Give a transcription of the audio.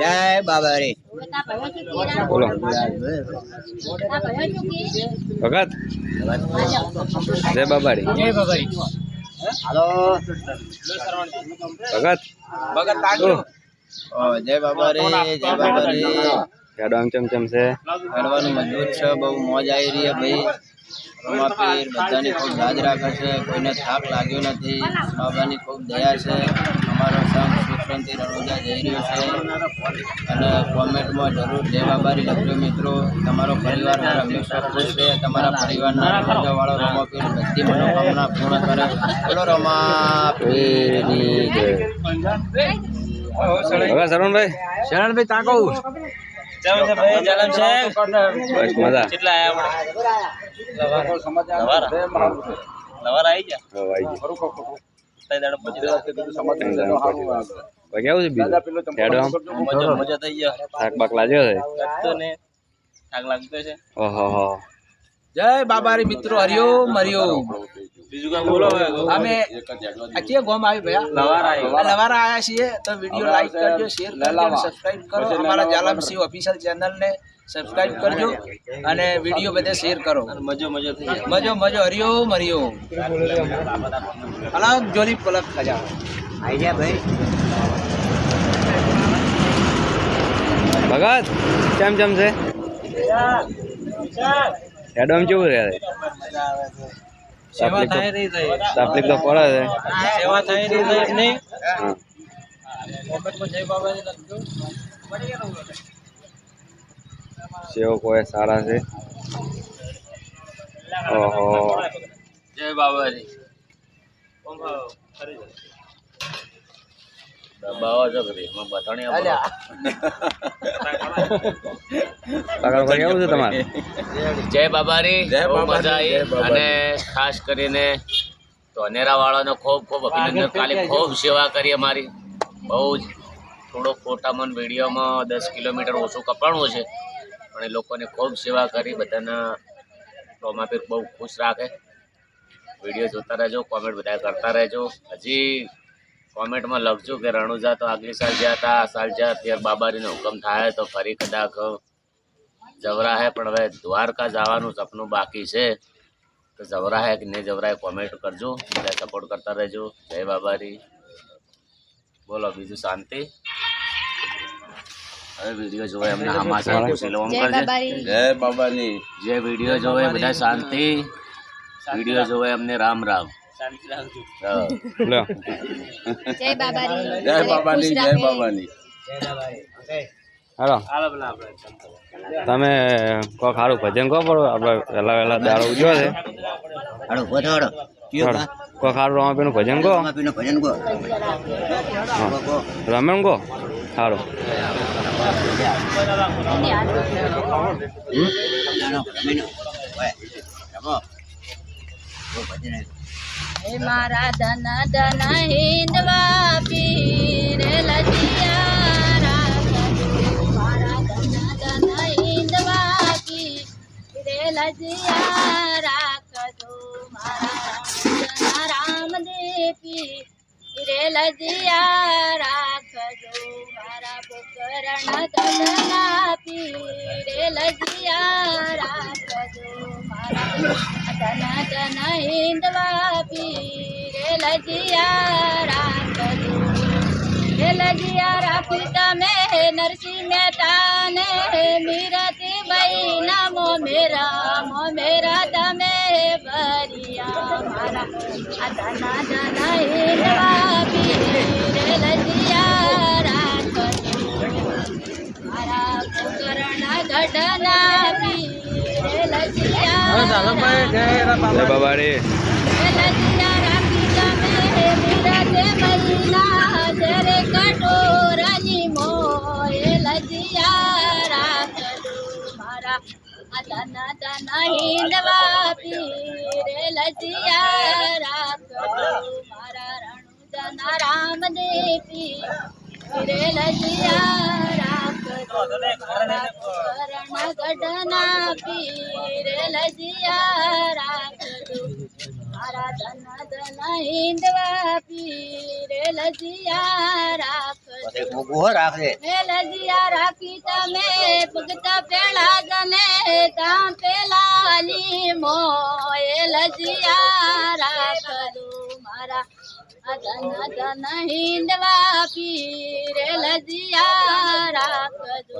જય બાબારી. બોલો. ભગત. જય બાબારી. જય બાબારી. હાલો. ભગત. ભગત જય બાબારી જય બાબારી. ગાડો ચમ ચમ છે? ગાડવાનું મજબૂત છે બહુ મોજ આવી રહી છે ભાઈ. રમાપીર બધાની ખૂબ રાજ રાખે છે. કોઈને થાક લાગ્યો નથી. બાબાની ખૂબ દયા છે. અમારો સંઘ શાંતિ રણુજા જઈ રહ્યો છે. અને કોમેન્ટમાં જરૂર જય બાબારી લખજો મિત્રો. તમારો પરિવાર હંમેશા ખુશ રહે તમારા પરિવારના રણુજાવાળો રમાપીર બધી મનોકામના પૂર્ણ કરે. બોલો રમાપીરની જય. શરણભાઈ? શરણભાઈ તાકો. બસ મજા. હવે આવી ગયો. કેવું છે બીજું? હેડો આમ. થાક બાક લાગ્યો છે? ઓહો હો. જય બાબારી મિત્રો હરિઓમ હરિઓમ અમે આ કે ગોમ આવી ભયા? લવારા આયા છીએ. તો વીડિયો લાઈક કરજો શેર કરજો સબસ્ક્રાઇબ કરો. અમારા જાલમસિંહ ઓફિશિયલ ચેનલ ને સબસ્ક્રાઇબ કરજો અને વીડિયો બધે શેર કરો. મજો મજો મજો મજો. હરિઓમ હરિઓમ. અલગ જોલી પલક ખજા. આઈ ગયા ભાઈ. ભગત કેમ કેમ છે? એડમ કેવું રહે સેવા થાય રહી થઈ તકલીફ તો પડે છે. સેવા થાય રહી થઈ નહીં. જય લખજો સેવકો સારા છે. ઓહો. જય બાબાજી. દબાવો છો ઘરે એમાં બતાણી આગળ ભાઈ કેવું છે તમારે? જય બાબારી બહુ મજા આવી. અને ખાસ કરીને ધોનેરા વાળાનો ખૂબ ખૂબ અભિનંદન. કાલે ખૂબ સેવા કરી અમારી. બહુ જ થોડો ફોટામાં વિડીયોમાં દસ કિલોમીટર ઓછું કપાણું છે. એ લોકોને ખૂબ સેવા કરી, બધાના રોમાપીર બહુ ખુશ રાખે. વીડિયો જોતા રહેજો કોમેન્ટ બધા કરતા રહેજો. હજી કોમેન્ટમાં લખજો કે રણુજા તો આગલી સાલ જ્યાં હતા, આ સાલ જ્યાં અત્યારે બાબારીનો હુકમ થાય તો ફરી કદાચ જવરા હે, પણ હવે દ્વારકા જવાનું સપનું બાકી છે. તો જવરા હે કે નહીં જવરા કોમેન્ટ કરજો, બધા સપોર્ટ કરતા રહેજો. જય બાબારી. બોલો, બીજું શાંતિ. વીડિયો જોવે એમને હમાસા ખુશી ઓમ કરજે જય બાબાની. જે વીડિયો જોવે બધા શાંતિ. વીડિયો જોવે એમને રામ રામ. જય બાબાની. જય બાબાની હાલો. તમે કોઈ સારું ભજન કહો પડો આપણે વહેલા વહેલા દાડો ઉજ્યો છે. બા? કોઈ સારું રમાપીનું ભજન કહો રમાપીરનું ભજન કહો. હા. રમેણ કહો સારું મારા ધન ધન હિંદવા પીરે રામદેવી રે લજિયા રાખજો, મારા પોકરણ ધનના પીરે લજિયા રાખજો, મારા તન ધન હિંદવા પીરે લજિયા રાખજો હે લજિયા રાખી તમે નરસિંહ મહેતા ને મીરતી ભાઈ નામો મેરા, મો મેરા તમે ભરિયા. મારા આ ધન ધન હિંદવા પીરે લજિયા રણુજના રામદેવી પીરે લજિયા રાખજો મારા કરણ ગઢના પીરે લજિયા રાખજો મારા ધન ધન હિંદવા પીરે લજિયા રાખજો હે લજિયા રાખી તમે ભગત પેલા જને તા પેલાની મો એ લજિયા રાખજો અદન ધન હિંદવા પીરે લજિયા રાખજો.